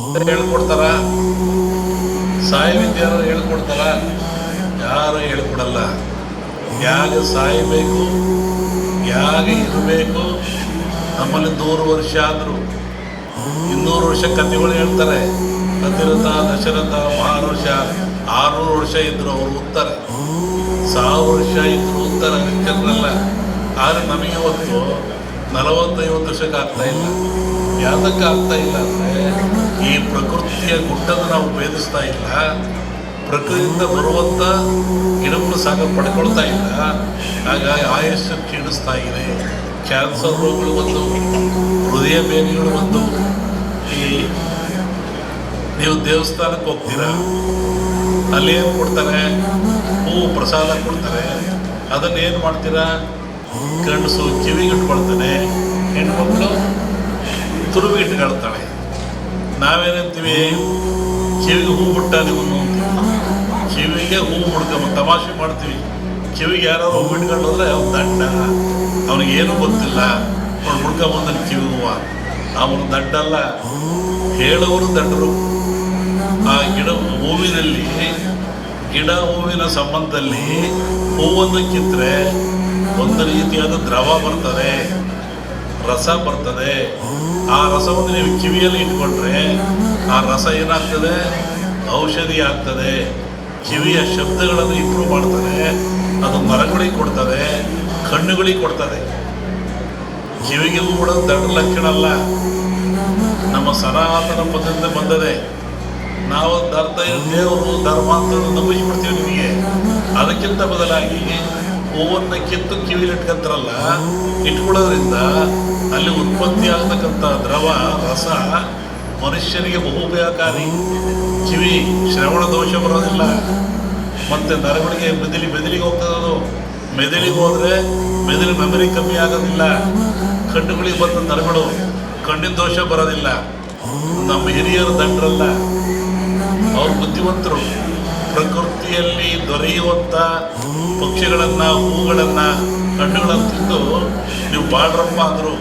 ಹೇಳ್ಕೊಡ್ತಾರ. ಸಾಯಿ ವಿದ್ಯಾರು ಹೇಳ್ಕೊಡ್ತಾರ. ಯಾರು ಹೇಳ್ಕೊಡಲ್ಲ. ಯಾಗ ಸಾಯಬೇಕು ಯಾಗ ಇರಬೇಕು ನಮ್ಮಲ್ಲಿ ನೂರು ವರ್ಷ ಆದರೂ. ಇನ್ನೂರು ವರ್ಷ ಕಥೆಗಳು ಹೇಳ್ತಾರೆ. ದಶರಥ ದಶರಥ ವರ್ಷ ಆರುನೂರು ವರ್ಷ ಇದ್ರು ಅವರು ಓದ್ತಾರೆ. ಸಾವಿರ ವರ್ಷ ಇದ್ರು ಓದ್ತಾರೆ ಜನರಲ್ಲ ಆದರೆ ನಮಗೆ ಇವತ್ತು ನಲವತ್ತೈವತ್ತು ವರ್ಷಕ್ಕೆ ಆಗ್ತಾ ಇಲ್ಲ. ಯಾವುದಕ್ಕೆ ಆಗ್ತಾ ಇಲ್ಲ ಅಂದರೆ, ಈ ಪ್ರಕೃತಿಯ ಗುಡ್ಡನ್ನು ನಾವು ಭೇದಿಸ್ತಾ ಇಲ್ಲ. ಪ್ರಕೃತಿಯಿಂದ ಬರುವಂಥ ಗಿಡಗಳು ಸಾಗ ಪಡ್ಕೊಳ್ತಾ ಇಲ್ಲ. ಹಾಗಾಗಿ ಆಯಸ್ಸು ಕ್ಷೀಣಿಸ್ತಾ ಇದೆ. ಕ್ಯಾನ್ಸರ್ ರೋಗಗಳು ಬಂದು, ಹೃದಯ ಬೇನೆಗಳು ಬಂದು, ಈ ನೀವು ದೇವಸ್ಥಾನಕ್ಕೆ ಹೋಗ್ತೀರಾ? ಅಲ್ಲಿ ಏನು ಕೊಡ್ತಾರೆ? ಹೂವು ಪ್ರಸಾದ ಕೊಡ್ತಾರೆ. ಅದನ್ನು ಏನು ಮಾಡ್ತೀರಾ? ಗಂಡಸು ಕಿವಿಗಿಟ್ಕೊಳ್ತಾನೆ, ಹೆಣ್ಮಕ್ಳು ತುರುವಿ ಇಟ್ಕೊಳ್ತಾಳೆ. ನಾವೇನಂತೀವಿ? ಕಿವಿಗೆ ಹೂ ಬಿಟ್ಟ ನೀವು ಕಿವಿಗೆ ಹೂ ಬಿಡ್ಕೊಂಬ ತಮಾಷೆ ಮಾಡ್ತೀವಿ. ಕಿವಿಗೆ ಯಾರೋ ಹೂ ಇಟ್ಕೊಂಡು ಹೋದ್ರೆ ಅವ್ನು ದಂಡ. ಅವನಿಗೆ ಏನೂ ಗೊತ್ತಿಲ್ಲ. ಅವ್ನು ಬಿಡ್ಕೊಂಬಂದನ್ ಕಿವಿ ಹೂವ. ಅವನು ದಂಡಲ್ಲ ಹೇಳೋರು ದಂಡರು. ಆ ಗಿಡ ಹೂವಿನಲ್ಲಿ, ಗಿಡ ಹೂವಿನ ಸಂಬಂಧದಲ್ಲಿ ಹೂವನ್ನು ಕಿತ್ತರೆ ಒಂದು ರೀತಿಯಾದ ದ್ರವ ಬರ್ತದೆ, ರಸ ಬರ್ತದೆ. ಆ ರಸವನ್ನು ನೀವು ಕಿವಿಯಲ್ಲಿ ಇಟ್ಕೊಂಡ್ರೆ ಆ ರಸ ಏನಾಗ್ತದೆ? ಔಷಧಿ ಆಗ್ತದೆ. ಕಿವಿಯ ಶಬ್ದಗಳನ್ನು ಇಂಪ್ರೂವ್ ಮಾಡ್ತದೆ. ಅದು ಮರಗಳಿಗೆ ಕೊಡ್ತದೆ, ಕಣ್ಣುಗಳಿಗೆ ಕೊಡ್ತದೆ. ಕಿವಿಗೆ ಕೂಡ ದೊಡ್ಡ ಲಕ್ಷಣ ಅಲ್ಲ. ನಮ್ಮ ಸನಾತನ ಪದ್ಧತಿಯಿಂದ ಬಂದದೆ. ನಾವು ಅರ್ಥ ದೇವರು ಧರ್ಮ ಅಂತ ನಂಬಿಸ್ಬಿಡ್ತೀವಿ ನಿಮಗೆ. ಅದಕ್ಕಿಂತ ಬದಲಾಗಿ ಹೂವನ್ನು ಕಿತ್ತು ಕಿವಿಲಿ ಇಟ್ಕೊಂತಾರಲ್ಲ ಇಟ್ಕೊಳ್ಳೋದ್ರಿಂದ ಅಲ್ಲಿ ಉತ್ಪತ್ತಿ ಆಗ್ತಕ್ಕಂಥ ದ್ರವ, ರಸ ಮನುಷ್ಯನಿಗೆ ಬಹು ಉಪಯೋಗಕಾರಿ ಕಿವಿ, ಶ್ರವಣ ದೋಷ ಬರೋದಿಲ್ಲ. ಮತ್ತೆ ನರಗಳಿಗೆ ಮೆದುಳಿ, ಮೆದುಳಿಗೆ ಹೋಗ್ತದ ಮೆದುಳಿಗೆ ಹೋದ್ರೆ ಮೆದುಳು ಮೆಮರಿ ಕಮ್ಮಿ ಆಗೋದಿಲ್ಲ. ಕಣ್ಣುಗಳಿಗೆ ಬಂದ ನರಗಳು ಕಣ್ಣಿನ ದೋಷ ಬರೋದಿಲ್ಲ. ನಮ್ಮ ಹಿರಿಯರು ದಂಡ್ರಲ್ಲ. ಅವ್ರು ಬುದ್ಧಿವಂತರು. ಪ್ರಕೃತಿಯಲ್ಲಿ ದೊರೆಯುವಂಥ ಪಕ್ಷಿಗಳನ್ನು, ಹೂಗಳನ್ನು ಹಣ್ಣುಗಳನ್ನು ತಿಂದು ನೀವು ಬಾಳ್ರಪ್ಪ ಅಂದರು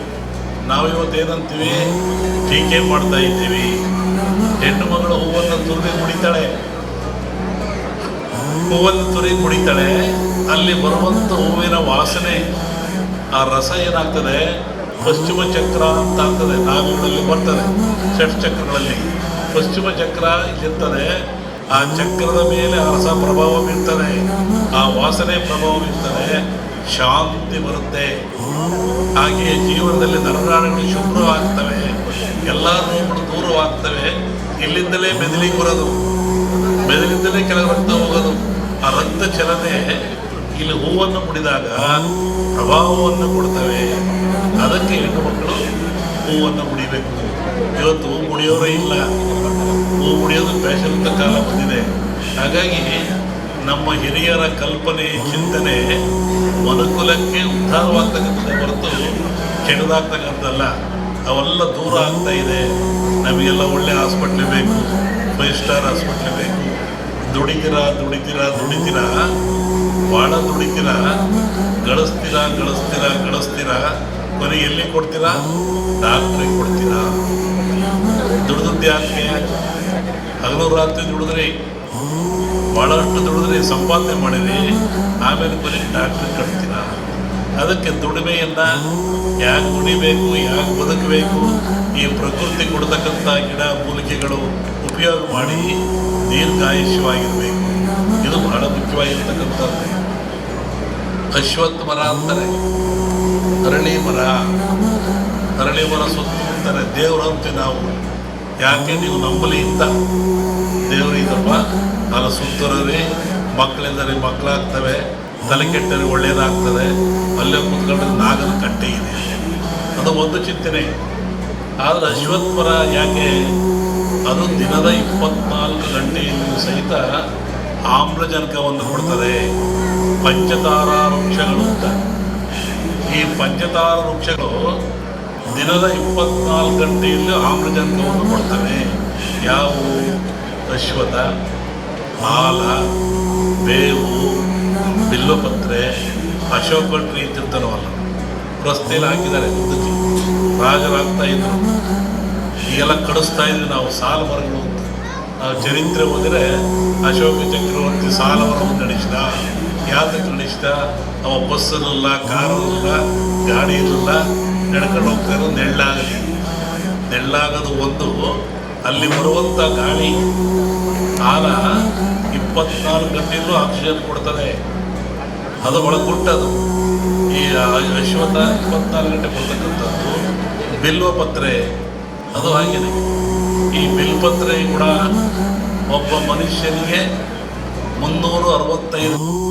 ನಾವಿವತ್ತು ಏನಂತೀವಿ? ಟೀಕೆ ಮಾಡ್ತಾ ಇದ್ದೀವಿ. ಹೆಣ್ಣು ಮಗಳು ಹೂವನ್ನು ತುರಿದು ಕುಡಿತಾಳೆ ಹೂವನ್ನು ತುರಿ ಕುಡಿತಾಳೆ ಅಲ್ಲಿ ಬರುವಂಥ ಹೂವಿನ ವಾಸನೆ, ಆ ರಸ ಏನಾಗ್ತದೆ? ಪಶ್ಚಿಮ ಚಕ್ರ ಅಂತ ಆಗ್ತದೆ. ನಾಗಗಳಲ್ಲಿ ಬರ್ತದೆ. ಷಟ್ ಚಕ್ರಗಳಲ್ಲಿ ಪಶ್ಚಿಮ ಚಕ್ರ ಇಲ್ಲಿರ್ತದೆ ಆ ಚಕ್ರದ ಮೇಲೆ ಅರಸ ರಸ ಪ್ರಭಾವ ಬೀರ್ತದೆ ಆ ವಾಸನೆ ಪ್ರಭಾವ ಬೀರ್ತದೆ ಶಾಂತಿ ಬರುತ್ತೆ. ಹಾಗೆ ಜೀವನದಲ್ಲಿ ನರನಾಡುಗಳು ಶುಭ್ರವಾಗ್ತವೆ, ಎಲ್ಲ ರೋಗಗಳು ದೂರವಾಗ್ತವೆ, ಇಲ್ಲಿಂದಲೇ ಮೆದುಳಿಗೆ ಬರೋದು, ಮೆದುಳಿಂದಲೇ ಕೆಲವು ರಕ್ತ ಹೋಗೋದು. ಆ ರಕ್ತ ಚಲನೆ ಇಲ್ಲಿ ಹೂವನ್ನು ಮುಡಿದಾಗ ಪ್ರಭಾವವನ್ನು ಕೊಡ್ತವೆ. ಅದಕ್ಕೆ ಹೆಣ್ಣು ಮಕ್ಕಳು ಹೂವನ್ನು ಮುಡಿಬೇಕು ಇವತ್ತು ಹೂ ಮುಡಿಯೋರೇ ಇಲ್ಲ. ಹೂ ಮುಡಿಯೋದು ಫ್ಯಾಷನ್ ಕಾಲ ಬಂದಿದೆ. ಹಾಗಾಗಿ ನಮ್ಮ ಹಿರಿಯರ ಕಲ್ಪನೆ, ಚಿಂತನೆ ಮನುಕುಲಕ್ಕೆ ಉದ್ಧಾರವಾಗ್ತಕ್ಕಂಥದ್ದು ಹೊರತು ಕೆಡದಾಗ್ತಕ್ಕಂಥದ್ದಲ್ಲ. ಅವೆಲ್ಲ ದೂರ ಆಗ್ತಾ ಇದೆ. ನಮಗೆಲ್ಲ ಒಳ್ಳೆ ಹಾಸ್ಪಿಟ್ಲ್ ಬೇಕು ಫೈವ್ ಸ್ಟಾರ್ ಹಾಸ್ಪಿಟ್ಲ್ ಬೇಕು. ದುಡಿತೀರಾ ದುಡಿತೀರಾ ದುಡಿತೀರಾ. ಭಾಳ ದುಡಿತೀರಾ, ಗಳಿಸ್ತೀರಾ ಗಳಿಸ್ತೀರಾ ಗಳಿಸ್ತೀರಾ. ಕೊನೆಗೆ ಎಲ್ಲಿ ಕೊಡ್ತೀರಾ? ಡಾಕ್ಟ್ರಿಗೆ ಕೊಡ್ತೀರಾ. ದುಡ್ದದ್ದು ಯಾಕೆ? ಹಗಲು ರಾತ್ರಿ ದುಡಿದ್ರಿ. ಬಹಳಷ್ಟು ದುಡಿದ್ರಿ ಸಂಪಾದನೆ ಮಾಡಿದ್ರಿ ಆಮೇಲೆ ಬರೀ ಡಾಕ್ಟ್ರ್ ಕಟ್ತೀರ. ಅದಕ್ಕೆ ದುಡಿಮೆಯನ್ನು ಯಾಕೆ ದುಡಿಬೇಕು, ಯಾಕೆ ಬದುಕಬೇಕು, ಈ ಪ್ರಕೃತಿ ಕೊಡ್ತಕ್ಕಂಥ ಗಿಡ ಮೂಲಿಕೆಗಳು ಉಪಯೋಗ ಮಾಡಿ ದೀರ್ಘಾಯುಷ್ಯವಾಗಿರಬೇಕು. ಇದು ಬಹಳ ಮುಖ್ಯವಾಗಿರ್ತಕ್ಕಂಥದ್ದು. ಅಶ್ವತ್ಥ ಮರ ಅಂತಾರೆ. ಅರಳಿ ಮರ. ಅರಳಿ ಮರ ಸುತ್ತಮುತ್ತಾರೆ ದೇವರು ನಾವು. ಯಾಕೆ ನೀವು ನಂಬಲಿ ಇಂತ ದೇವರು ಇದಪ್ಪ ನಾನು ಸುತ್ತರರಿ ಮಕ್ಕಳೆಂದರೆ ಮಕ್ಕಳಾಗ್ತವೆ, ತಲೆ ಕೆಟ್ಟರೆ ಒಳ್ಳೆಯದಾಗ್ತದೆ ಅಲ್ಲೇ ಕೂತ್ಕೊಂಡ್ರೆ ನಾಗನ ಕಟ್ಟೆ ಇದೆ. ಅದು ಒಂದು ಚಿಂತನೆ. ಆದರೆ ಅಶ್ವತ್ಪರ ಯಾಕೆ? ಅದು ದಿನದ ಇಪ್ಪತ್ನಾಲ್ಕು ಗಂಟೆಯಲ್ಲಿ ಸಹಿತ ಆಮ್ಲಜನಕವನ್ನು ಕೊಡ್ತದೆ. ಪಂಚತಾರಾ ವೃಕ್ಷಗಳು ಅಂತ. ಈ ಪಂಚತಾರ ವೃಕ್ಷಗಳು ದಿನದ ಇಪ್ಪತ್ನಾಲ್ಕು ಗಂಟೆಯಲ್ಲಿ ಆಮ್ಲಜನಕವನ್ನು ಕೊಡ್ತವೆ. ಯಾವುವು ಅಶ್ವಥ ಹಾಲ ಬೇವು, ಬಿಲ್ಲುಪತ್ರೆ ಅಶೋಕ ಟ್ರೀ ತಿಂತಾರವಲ್ಲ ರಸ್ತೆಯಲ್ಲಿ ಹಾಕಿದ್ದಾರೆ ರಾಜರಾಗ್ತಾ ಇದ್ರು. ಹೀಗೆಲ್ಲ ಕಡಿಸ್ತಾ ಇದ್ವಿ ನಾವು, ಸಾಲ ಮರಗಳು ಅಂತ. ನಾವು ಚರಿತ್ರೆ ಹೋದರೆ ಅಶೋಕ ಚಕ್ರವರ್ತಿ ಸಾಲ ಮರವನ್ನು ನಡೆಸಿದ. ಯಾತಕ್ಕೆ ನಡೆಸಿದ. ಅವ ಬಸ್ಸಲ್ಲ ಕಾರಲ್ಲ ಗಾಡಿ ಇರಲಿಲ್ಲ ನಡ್ಕೊಂಡು ಹೋಗ್ತಾ ಇರೋದು ನೆಳ್ಳಾಗಲಿ. ನೆಳ್ಳಾಗದು ಒಂದು ಅಲ್ಲಿ ಬರುವಂಥ ಗಾಳಿ ಕಾಲ ಇಪ್ಪತ್ನಾಲ್ಕು ಗಂಟೆಯಲ್ಲೂ ಆಕ್ಸಿಜನ್ ಕೊಡ್ತದೆ. ಅದು ಒಳಗುಟ್ಟದು. ಈ ಅಶ್ವಥ ಇಪ್ಪತ್ನಾಲ್ಕು ಗಂಟೆ ಕೊಡ್ತಕ್ಕಂಥದ್ದು ಬಿಲ್ವ ಪತ್ರೆ. ಅದು ಹಾಗೇನೆ. ಈ ಬಿಲ್ಪತ್ರೆ ಕೂಡ ಒಬ್ಬ ಮನುಷ್ಯನಿಗೆ ಮುನ್ನೂರು ಅರವತ್ತೈದು